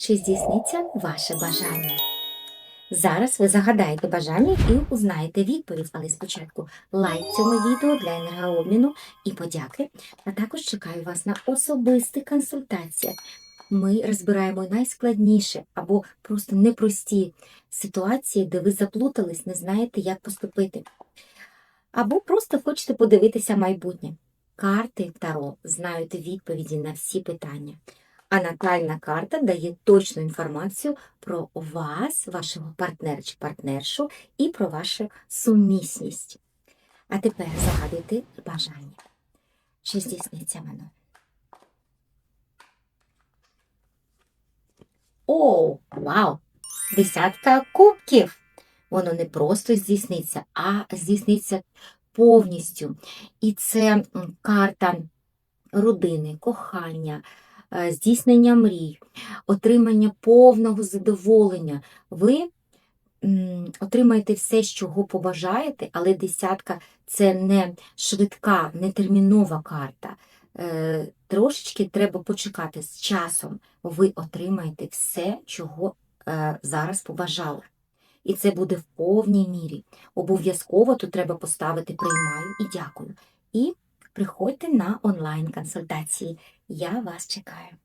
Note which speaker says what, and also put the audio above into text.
Speaker 1: Чи здійсниться ваше бажання? Зараз ви загадаєте бажання і узнаєте відповідь, але спочатку лайк цьому відео для енергообміну і подяки. А також чекаю вас на особисті консультації. Ми розбираємо найскладніше або просто непрості ситуації, де ви заплутались, не знаєте, як поступити. Або просто хочете подивитися майбутнє. Карти Таро знають відповіді на всі питання. А натальна карта дає точну інформацію про вас, вашого партнера чи партнершу і про вашу сумісність. А тепер загадуйте бажання. Чи здійсниться воно? О, вау! Десятка кубків! Воно не просто здійсниться, а здійсниться повністю. І це карта родини, кохання, здійснення мрій, отримання повного задоволення. Ви отримаєте все, чого побажаєте, але десятка це не швидка, не термінова карта. Е, Трошечки треба почекати з часом. Ви отримаєте все, чого е, зараз побажали. І це буде в повній мірі. Обов'язково тут треба поставити приймаю і дякую. І приходьте на онлайн-консультації. Я вас чекаю.